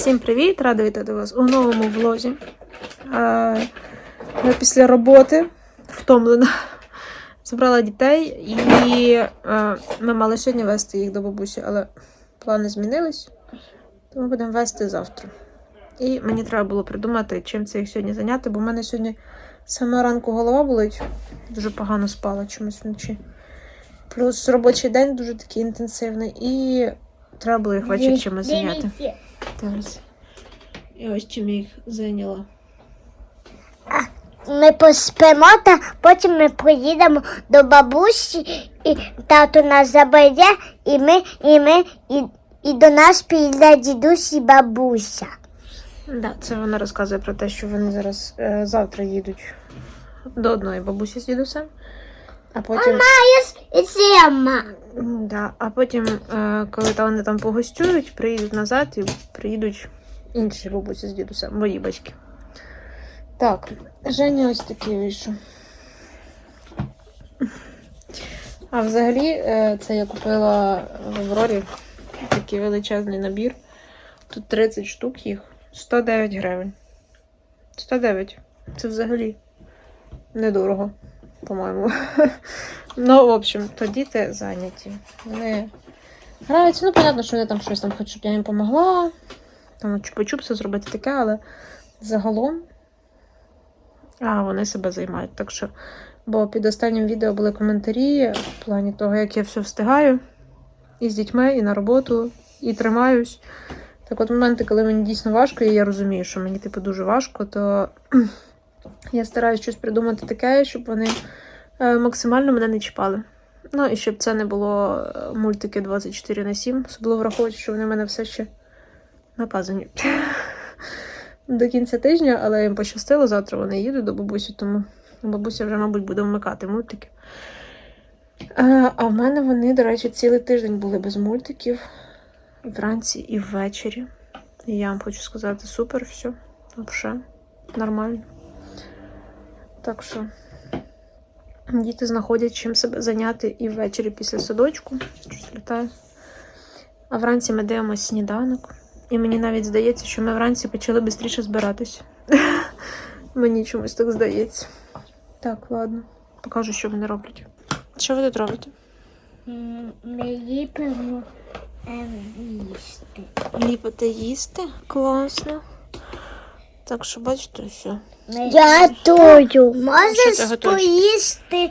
Всім привіт! Рада вітати вас у новому влозі. Е, Я після роботи втомлена. Забрала дітей і е, ми мали сьогодні вести їх до бабусі, але плани змінились, тому будемо вести завтра. І мені треба було придумати, чим це їх сьогодні зайняти, бо в мене сьогодні самого ранку голова болить. Дуже погано спала чомусь вночі. Плюс робочий день дуже такий інтенсивний, і треба було їх ввечері чимось зайняти. Зараз. І ось чим я їх зайняла. Ми поспимо, та потім ми поїдемо до бабусі, і тато нас забере, і ми, і ми, і, і до нас піде дідусь і бабуся. Да, це вона розказує про те, що вони зараз е, завтра їдуть до одної бабусі з дідусем. А потім, І Сема. М, да, а потім, е, коли вони там погостюють, приїдуть назад і приїдуть інші бабусі з дідусем, мої батьки. Так, Женя ось такий вийшов. А взагалі, е, це я купила в Аврорі такий величезний набір. Тут 30 штук їх. 109 гривень. 109. Це взагалі недорого, по-моєму. ну, в общем, то діти зайняті. Вони граються. Ну, понятно, що вони там щось там хочуть, я їм допомогла. Там чупа-чупси зробити таке, але загалом а, вони себе займають. Так що, бо під останнім відео були коментарі в плані того, як я все встигаю. І з дітьми, і на роботу, і тримаюсь. Так от моменти, коли мені дійсно важко, і я розумію, що мені типу дуже важко, то я стараюсь щось придумати таке, щоб вони е, максимально мене не чіпали. Ну і щоб це не було е, мультики 24 на 7, особливо враховуючи, що вони в мене все ще наказані. До кінця тижня, але їм пощастило, завтра вони їдуть до бабусі, тому бабуся вже, мабуть, буде вмикати мультики. Е, А в мене вони, до речі, цілий тиждень були без мультиків вранці, і ввечері. І я вам хочу сказати, супер, все. Взагалі, нормально. Так що діти знаходять чим себе зайняти і ввечері після садочку. Щось літає. А вранці ми дивимося сніданок. І мені навіть здається, що ми вранці почали швидше збиратися. мені чомусь так здається. Так, ладно. Покажу, що вони роблять. Що ви тут робите? Ми ліпимо їсти. Ліпити їсти? Класно. Так що бачите, все. Я тую. Що ти Можеш готуєш? поїсти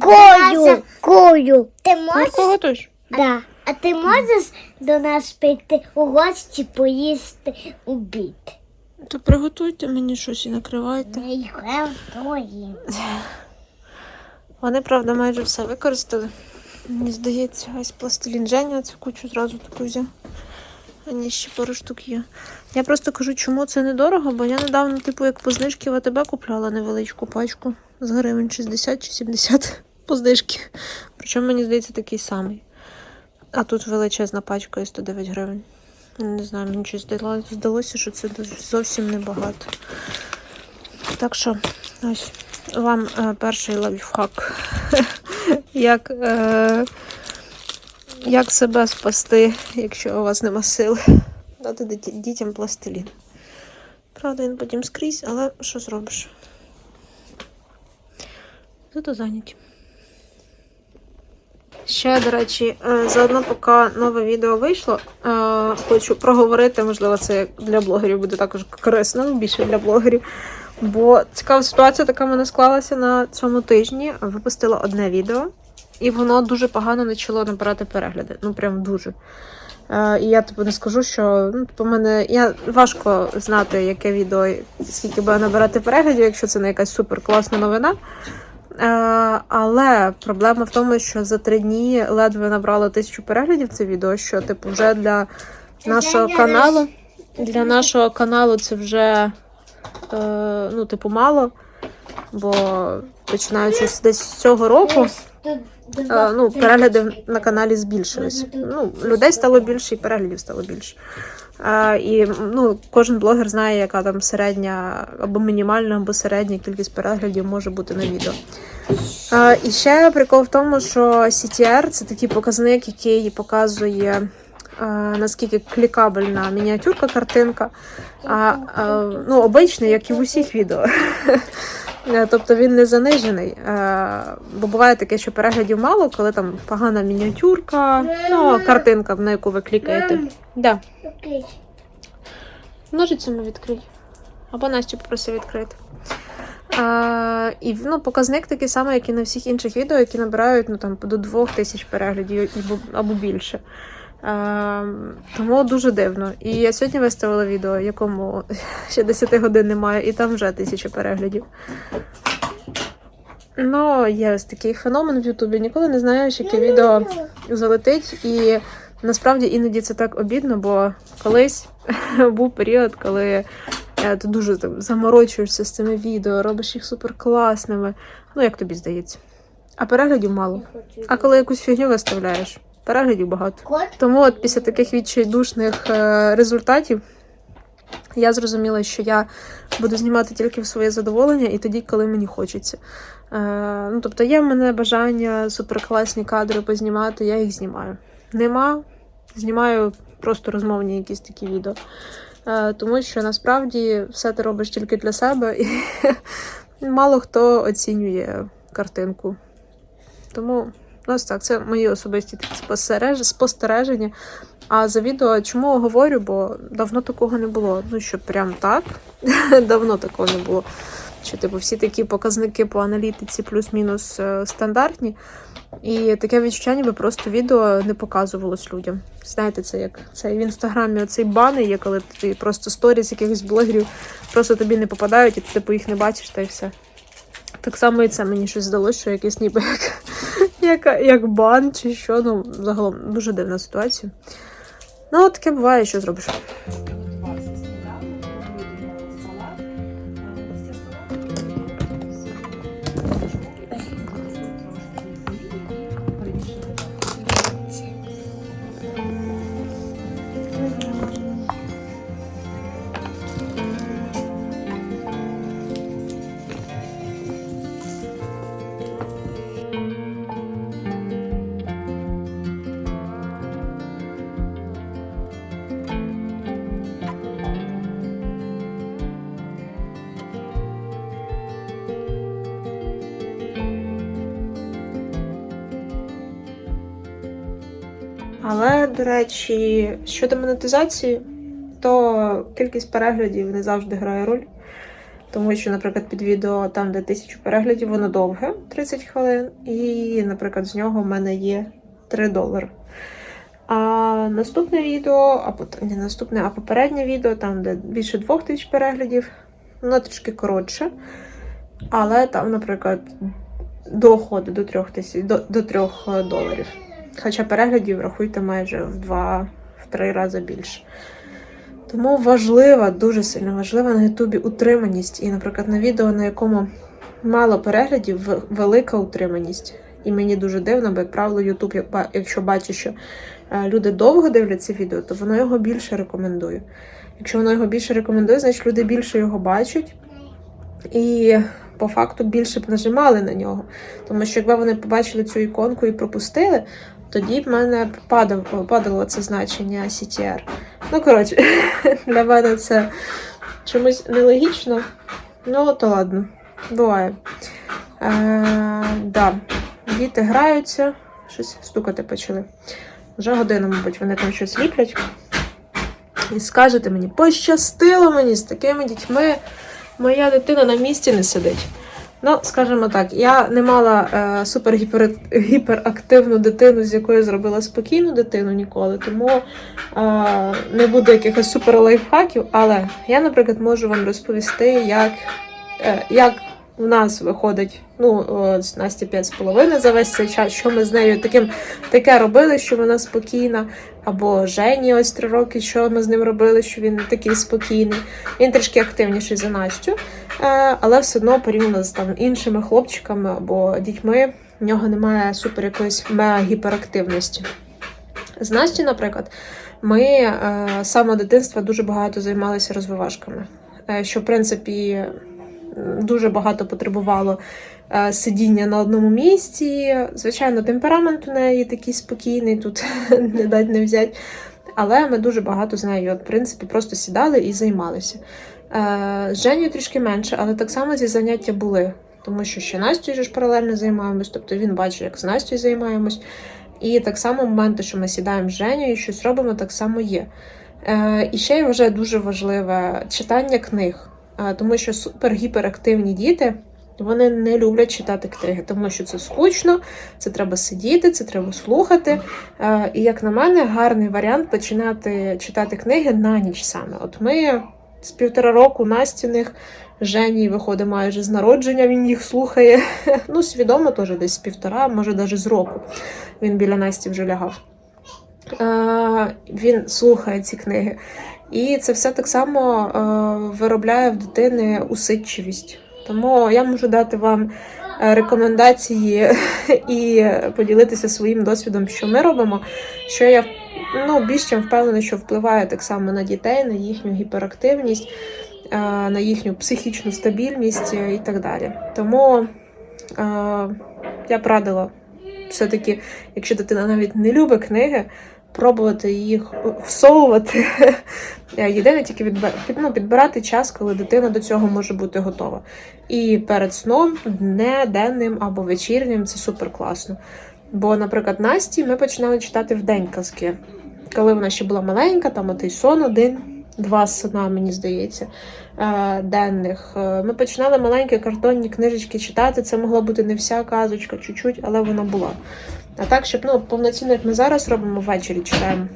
кою. Кою. Ти Морку можеш? готуєш? Да. А ти можеш до нас прийти у гості поїсти обід? То приготуйте мені щось і накривайте. Ми їх готуємо. Вони, правда, майже все використали. Мені здається, ось пластилін Женя цю кучу зразу таку взяв. А ні, ще пару штук є. Я просто кажу, чому це недорого, бо я недавно, типу, як по знижки в АТБ купляла невеличку пачку з гривень 60 чи 70 по знижки. Причому, мені здається, такий самий. А тут величезна пачка і 109 гривень. Не знаю, мені щось здалося, що це зовсім небагато. Так що, ось вам е, перший лайфхак. як, е, як себе спасти, якщо у вас нема сил. Дати дітям пластилін. Правда, він потім скрізь, але що зробиш? Зато зайняті. Ще, до речі, е, заодно, поки нове відео вийшло, е, хочу проговорити, можливо, це для блогерів буде також корисно, більше для блогерів. Бо цікава ситуація така в мене склалася на цьому тижні. Випустила одне відео, і воно дуже погано почало набирати перегляди. Ну, прям дуже. Е, і я типу не скажу, що ну, типу, мене я важко знати, яке відео, скільки буде набирати переглядів, якщо це не якась супер класна новина. Е, але проблема в тому, що за три дні ледве набрало тисячу переглядів це відео, що типу вже для нашого каналу. Для нашого каналу це вже е, ну, типу, мало. Бо починаючи десь з цього року, ну, перегляди на каналі збільшились. Ну, людей стало більше і переглядів стало більше. Е, і ну, кожен блогер знає, яка там середня або мінімальна, або середня кількість переглядів може бути на відео. Е, і ще прикол в тому, що CTR це такий показник, який показує е, наскільки клікабельна мініатюрка картинка. А, а ну, обичний, як і в усіх відео. Е, Тобто він не занижений. Е, Бо буває таке, що переглядів мало, коли там погана мініатюрка, ну, картинка, на яку ви клікаєте. Да. Окей. Ножицями відкрий. Або Настю попроси відкрити. А, і ну, показник такий самий, як і на всіх інших відео, які набирають ну, там, до 2000 переглядів або більше. А, тому дуже дивно. І я сьогодні виставила відео, якому ще 10 годин немає, і там вже тисяча переглядів. Ну, є ось такий феномен в Ютубі. Ніколи не знаєш, яке відео залетить. І насправді іноді це так обідно, бо колись був період, коли ти дуже там, заморочуєшся з цими відео, робиш їх супер класними. Ну, як тобі здається. А переглядів мало. А коли якусь фігню виставляєш, переглядів багато. Тому от після таких відчайдушних е, результатів я зрозуміла, що я буду знімати тільки в своє задоволення і тоді, коли мені хочеться. Е, ну, тобто є в мене бажання суперкласні кадри познімати, я їх знімаю. Нема, знімаю просто розмовні якісь такі відео. Е, тому що насправді все ти робиш тільки для себе, і мало хто оцінює картинку. Тому ось так, це мої особисті такі спостереження. А за відео чому говорю? Бо давно такого не було. Ну що прям так давно такого не було. Що типу всі такі показники по аналітиці плюс-мінус е, стандартні. І таке відчуття, ніби просто відео не показувалось людям. Знаєте, це як це в інстаграмі оцей бани є, коли ти просто сторіс якихось блогерів просто тобі не попадають, і ти типу їх не бачиш, та й все. Так само і це мені щось здалося, що якесь ніби як, як, як бан чи що. Ну, загалом дуже дивна ситуація. Ну, таке буває, що зробиш. До речі, щодо монетизації, то кількість переглядів не завжди грає роль. Тому що, наприклад, під відео там, де тисячу переглядів, воно довге 30 хвилин, і, наприклад, з нього в мене є 3 долари. А наступне відео, або не наступне, а попереднє відео, там, де більше 2000 переглядів, воно трішки коротше. Але там, наприклад, доходи до 3 тисяч до, до 3 доларів. Хоча переглядів рахуйте майже в два, в три рази більше. Тому важлива, дуже сильно важлива на Ютубі утриманість. І, наприклад, на відео, на якому мало переглядів, велика утриманість. І мені дуже дивно, бо, як правило, Ютуб, як якщо бачить, що е, люди довго дивляться відео, то воно його більше рекомендує. Якщо воно його більше рекомендує, значить люди більше його бачать. І по факту більше б нажимали на нього. Тому що якби вони побачили цю іконку і пропустили, тоді в мене падав, падало це значення CTR. Ну, коротше, для мене це чомусь нелогічно. Ну, то ладно, буває. Е, да. Діти граються, щось стукати почали. Вже годину, мабуть, вони там щось ліплять. І скажете мені, пощастило мені з такими дітьми. Моя дитина на місці не сидить. Ну, скажімо так, я не мала е, супер гіперактивну дитину, з якою зробила спокійну дитину ніколи, тому е, не буде якихось супер лайфхаків, але я, наприклад, можу вам розповісти, як, е, як у нас виходить, ну, о, з Насті 5,5 за весь цей час, що ми з нею таким таке робили, що вона спокійна, або Жені ось три роки, що ми з ним робили, що він такий спокійний. Він трішки активніший за Настю. Е, але все одно порівняно з там іншими хлопчиками або дітьми, в нього немає супер якоїсь гіперактивності. З Настю, наприклад, ми е, з самого дитинства дуже багато займалися розвивашками, е, що в принципі дуже багато потребувало е, сидіння на одному місці. Звичайно, темперамент у неї такий спокійний, тут не дать не взять. Але ми дуже багато з нею, в принципі, просто сідали і займалися. Е, з Женєю трішки менше, але так само ці заняття були. Тому що ще Настю ж паралельно займаємось, тобто він бачить, як з Настю займаємось. І так само моменти, що ми сідаємо з Женєю і щось робимо, так само є. Е, і ще я вважаю дуже важливе читання книг, тому що супер-гіперактивні діти. Вони не люблять читати книги, тому що це скучно, це треба сидіти, це треба слухати. І як на мене, гарний варіант починати читати книги на ніч саме. От ми з півтора року Настіних Жені виходить майже з народження, він їх слухає. Ну, свідомо теж десь з півтора, може навіть з року. Він біля Насті вже лягав. Він слухає ці книги. І це все так само е, виробляє в дитини усидчивість. Тому я можу дати вам е, рекомендації і поділитися своїм досвідом, що ми робимо, що я ну, більш чим впевнена, що впливає так само на дітей, на їхню гіперактивність, е, на їхню психічну стабільність і так далі. Тому я б радила все-таки, якщо дитина навіть не любить книги, пробувати їх всовувати. Е, Єдине тільки відбе- ну, підбирати час, коли дитина до цього може бути готова. І перед сном, не денним або вечірнім, це супер класно. Бо, наприклад, Насті ми починали читати вдень казки. Коли вона ще була маленька, там отий сон один, два сна, мені здається, е, денних. Е, Ми починали маленькі картонні книжечки читати. Це могла бути не вся казочка, чуть-чуть, але вона була. А так, щоб ну, повноцінно, як ми зараз робимо, ввечері читаємо.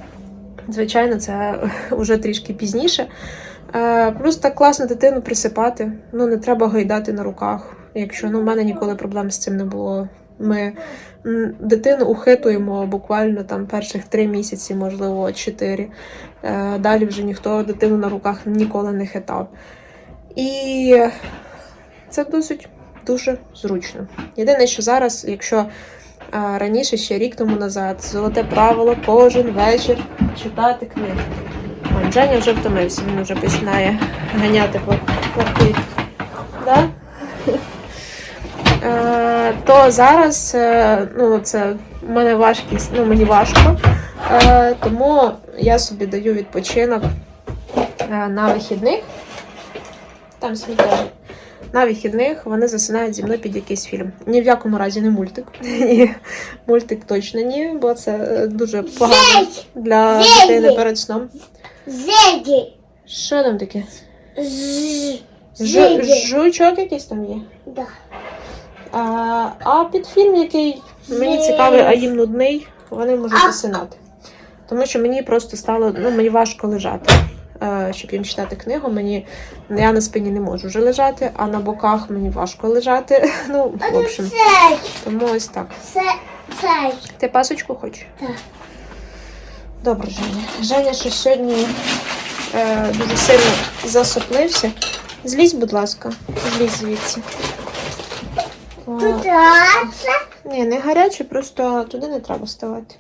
Звичайно, це вже трішки пізніше. Е, Плюс так класно дитину присипати. Ну, не треба гойдати на руках. Якщо ну, в мене ніколи проблем з цим не було. Ми дитину ухитуємо буквально там перших три місяці, можливо, чотири. Е, Далі вже ніхто дитину на руках ніколи не хитав. І це досить дуже зручно. Єдине, що зараз, якщо раніше, ще рік тому назад, золоте правило кожен вечір читати книги. Вон, Женя вже втомився, він вже починає ганяти по квартирі. Да? То зараз е, ну, це в мене важкість, ну мені важко. Тому я собі даю відпочинок е, на вихідних. Там сміття. На вихідних вони засинають зі мною під якийсь фільм. Ні в якому разі не мультик. Ні, мультик точно ні, бо це е, дуже погано для Зелень! дитини перед сном. Зеді. Що там таке? Жучок якийсь там є. Да. А, а під фільм, який мені цікавий, а їм нудний, вони можуть засинати. Тому що мені просто стало, ну мені важко лежати. Е, Щоб їм читати книгу, мені я на спині не можу вже лежати, а на боках мені важко лежати. Ну, в общем, тому ось так. Ти пасочку хочеш? Так. Добре, Женя. Женя щось сьогодні е, дуже сильно засоплився. Злізь, будь ласка, злізь звідси. Тут ні, не гаряче, просто туди не треба ставати.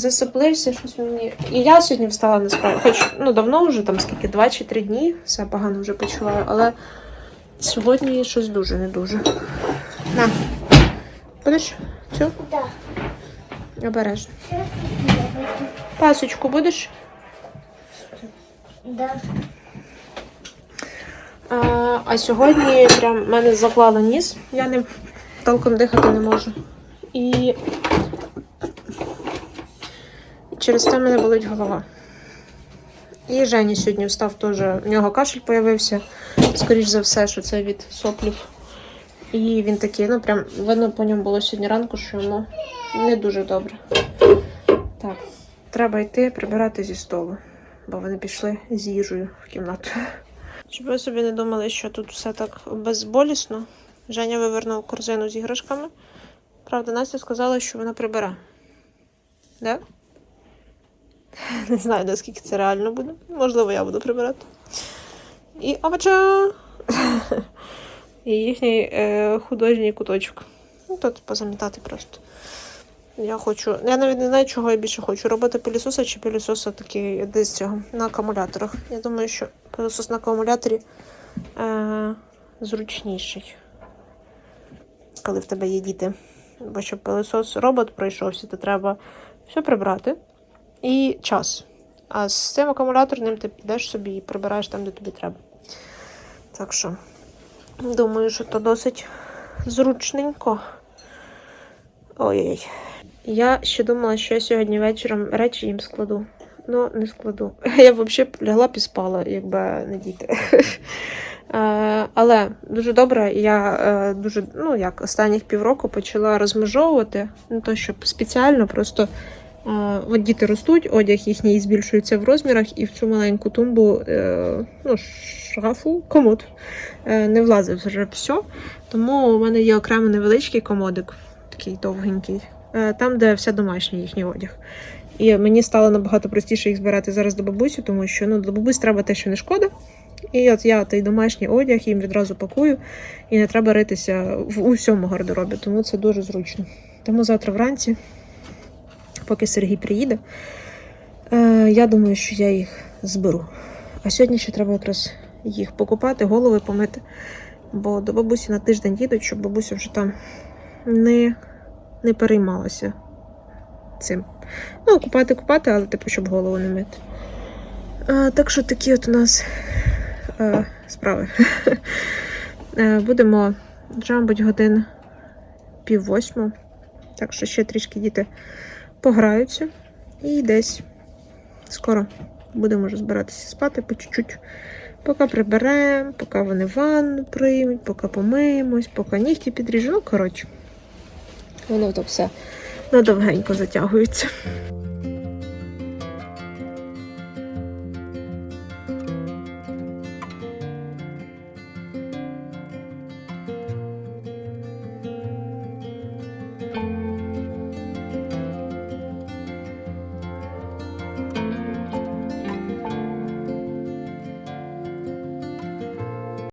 Засоплився щось мені. І я сьогодні встала насправді. Хоч ну давно вже там скільки, два чи три дні, все погано вже почуваю, але сьогодні щось дуже не дуже. На. Будеш? Цю? Да. Обережно. Пасочку будеш? Да. А, а сьогодні прям в мене заклало ніс, я не толком дихати не можу. І через в мене болить голова. І Жені сьогодні встав теж, у нього кашель появився, скоріш за все, що це від соплів. І він такий, ну прям видно по ньому було сьогодні ранку, що йому не дуже добре. Так, треба йти прибирати зі столу, бо вони пішли з їжею в кімнату. Щоб ви собі не думали, що тут все так безболісно. Женя вивернув корзину з іграшками. Правда, Настя сказала, що вона прибере. Да? Не знаю, наскільки це реально буде. Можливо, я буду прибирати. І обача! І їхній е, художній куточок. Ну, тут позамітати просто. Я хочу. Я навіть не знаю, чого я більше хочу. Робити пилісоса чи пилісоса такий десь цього на акумуляторах. Я думаю, що пилісос на акумуляторі е, зручніший. Коли в тебе є діти. Бо щоб пилісос робот пройшовся, то треба все прибрати. І час. А з цим акумуляторним ти підеш собі і прибираєш там, де тобі треба. Так що, думаю, що то досить зручненько. Ой-ой. Я ще думала, що я сьогодні вечором речі їм складу. Ну, не складу. Я взагалі лягла б і спала, якби не діти. Але дуже добре, я е, дуже, ну як останніх півроку почала розмежовувати, не то щоб спеціально, просто от діти ростуть, одяг їхній збільшується в розмірах, і в цю маленьку тумбу, е, ну, шафу, комод е, не влазив вже все. Тому у мене є окремо невеличкий комодик, такий довгенький, е, там, де все домашній їхній одяг. І мені стало набагато простіше їх збирати зараз до бабусі, тому що ну, до бабусі треба те, що не шкода. І от я той домашній одяг їм відразу пакую, і не треба ритися в усьому гардеробі, тому це дуже зручно. Тому завтра вранці, поки Сергій приїде, е, я думаю, що я їх зберу. А сьогодні ще треба якраз їх покупати, голови помити. Бо до бабусі на тиждень їдуть, щоб бабуся вже там не, не переймалася цим. Ну, купати, купати, але типу, щоб голову не мити. А, так що такі от у нас е, справи. Е, Будемо вже, мабуть, годин пів восьму. Так що ще трішки діти пограються. І десь скоро будемо вже збиратися спати по чуть-чуть. Поки приберемо, поки вони ванну приймуть, поки помиємось, поки нігті підріжу. Ну, коротше, воно то все надовгенько затягується.